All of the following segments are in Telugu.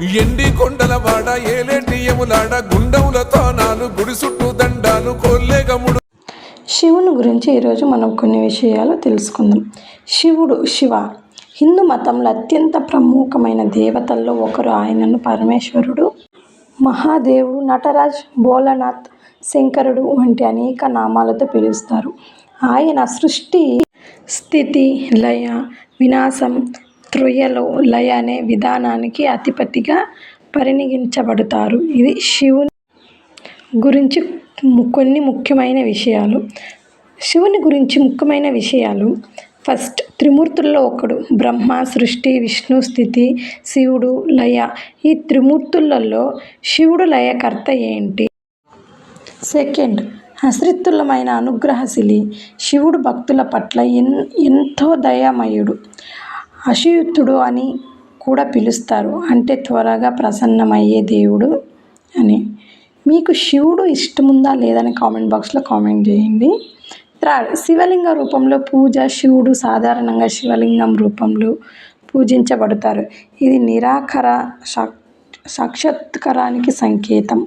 ఎండి కొండల వాడ ఏలేటి యములాడ గుండముల తానాలు గుడి చుట్టూ దండాలు కొల్లేగముడు. శివుని గురించి ఈరోజు మనం కొన్ని విషయాలు తెలుసుకుందాం. శివుడు శివ. హిందూ మతంలో అత్యంత ప్రముఖమైన దేవతల్లో ఒకరు ఆయనను పరమేశ్వరుడు మహాదేవుడు నటరాజ్ భోలనాథ్ శంకరుడు వంటి అనేక నామాలతో పిలుస్తారు. ఆయన సృష్టి స్థితి లయ వినాశం త్రయలో లయ అనే విధానానికి అధిపతిగా పరిగణించబడతారు ఇది శివుని గురించి కొన్ని ముఖ్యమైన విషయాలు. శివుని గురించి ముఖ్యమైన విషయాలు. ఫస్ట్ త్రిమూర్తుల్లో ఒకడు బ్రహ్మ సృష్టి విష్ణు స్థితి శివుడు లయ. ఈ త్రిమూర్తులలో శివుడు లయకర్త ఏంటి? సెకండ్ అశ్రిత్తులమైన అనుగ్రహశిలి. శివుడు భక్తుల పట్ల ఎన్ ఎంతో దయామయుడు. అశయుత్తుడు అని కూడా పిలుస్తారు. అంటే త్వరగా ప్రసన్నమయ్యే దేవుడు అని. మీకు శివుడు ఇష్టముందా లేదని కామెంట్ బాక్స్లో కామెంట్ చేయండి. థర్డ్ శివలింగ రూపంలో పూజ శివుడు సాధారణంగా శివలింగం రూపంలో పూజించబడతారు. ఇది నిరాకర సాక్ సాక్షాత్కారానికి సంకేతం.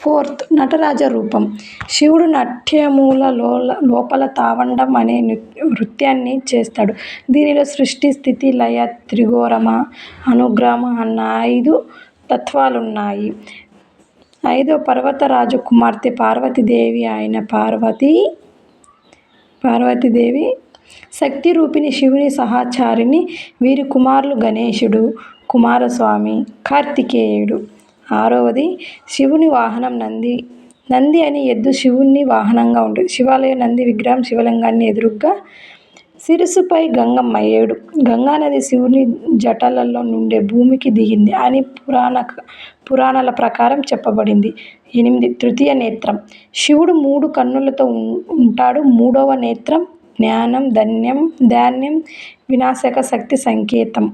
ఫోర్త్ నటరాజ రూపం. శివుడు నాట్యముల లోల లోపల తావండం అనే నృ- నృత్యాన్ని చేస్తాడు. దీనిలో సృష్టి స్థితి లయ త్రిగోరమ అనుగ్రహం అన్న ఐదు తత్వాలున్నాయి. ఐదో పర్వతరాజు కుమార్తె పార్వతీదేవి ఆయన పార్వతి పార్వతీదేవి శక్తి రూపిణి శివుని సహచారిని వీరి కుమారులు గణేశుడు కుమారస్వామి కార్తికేయుడు. ఆరవది శివుని వాహనం నంది. నంది అని ఎద్దు శివుని వాహనంగా ఉంటుంది. శివాలయ నంది విగ్రహం శివలింగాన్ని ఎదురుగ్గా శిరసుపై గంగమ్మ ఏడు. గంగానది శివుని జటలలో నుండే భూమికి దిగింది అని పురాణ పురాణాల ప్రకారం చెప్పబడింది. ఎనిమిది తృతీయ నేత్రం. శివుడు మూడు కన్నులతో ఉం- ఉంటాడు. మూడవ నేత్రం జ్ఞానం ధన్యం ధాన్యం వినాశక శక్తి సంకేతం.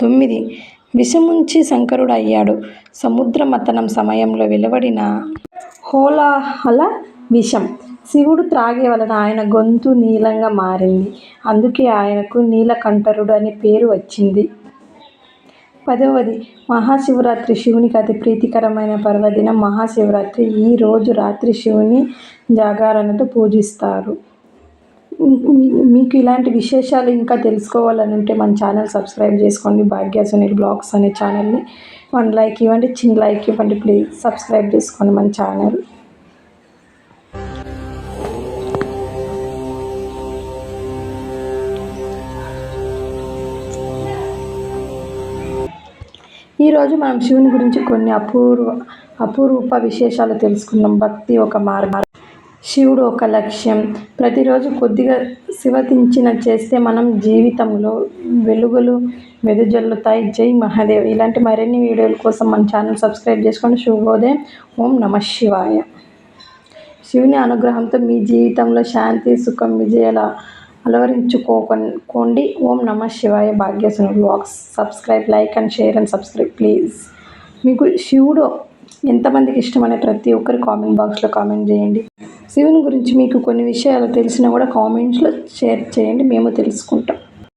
తొమ్మిది విషముంచి శంకరుడు అయ్యాడు సముద్ర మతనం సమయంలో వెలువడిన హోలాహల విషం శివుడు త్రాగే వలన ఆయన గొంతు నీలంగా మారింది. అందుకే ఆయనకు నీలకంఠరుడు అనే పేరు వచ్చింది. పదవది మహాశివరాత్రి శివునికి అతి ప్రీతికరమైన పర్వదినం మహాశివరాత్రి. ఈ రోజు రాత్రి శివుని జాగారణతో పూజిస్తారు. మీకు ఇలాంటి విశేషాలు ఇంకా తెలుసుకోవాలని ఉంటే మన ఛానల్ సబ్స్క్రైబ్ చేసుకోండి. భాగ్య సునీల్ బ్లాగ్స్ అనే ఛానల్ని వన్ లైక్ ఇవ్వండి చిన్న లైక్ ఇవ్వండి. ప్లీజ్ సబ్స్క్రైబ్ చేసుకోండి మన ఛానల్. ఈరోజు మనం శివుని గురించి కొన్ని అపూర్వ అపురూప విశేషాలు తెలుసుకుందాం. భక్తి ఒక మార్గం. శివుడు ఒక లక్ష్యం. ప్రతిరోజు కొద్దిగా శివతించిన చేస్తే మనం జీవితంలో వెలుగులు వెదజల్లుతాయి. జై మహాదేవ్. ఇలాంటి మరిన్ని వీడియోల కోసం మన ఛానల్ సబ్స్క్రైబ్ చేసుకోండి. శుభోదయం. ఓం నమ శివాయ. శివుని అనుగ్రహంతో మీ జీవితంలో శాంతి సుఖం విజయాల అలవరించుకోకండి. ఓం నమ శివాయ. భాగ్యసుని blogs. Subscribe like and share and subscribe please. మీకు శివుడు ఎంతమందికి ఇష్టమనే ప్రతి ఒక్కరు కామెంట్ బాక్స్లో కామెంట్ చేయండి. శివుని గురించి మీకు కొన్ని విషయాలు తెలిసినా కూడా కామెంట్స్లో షేర్ చేయండి మేము తెలుసుకుంటాం.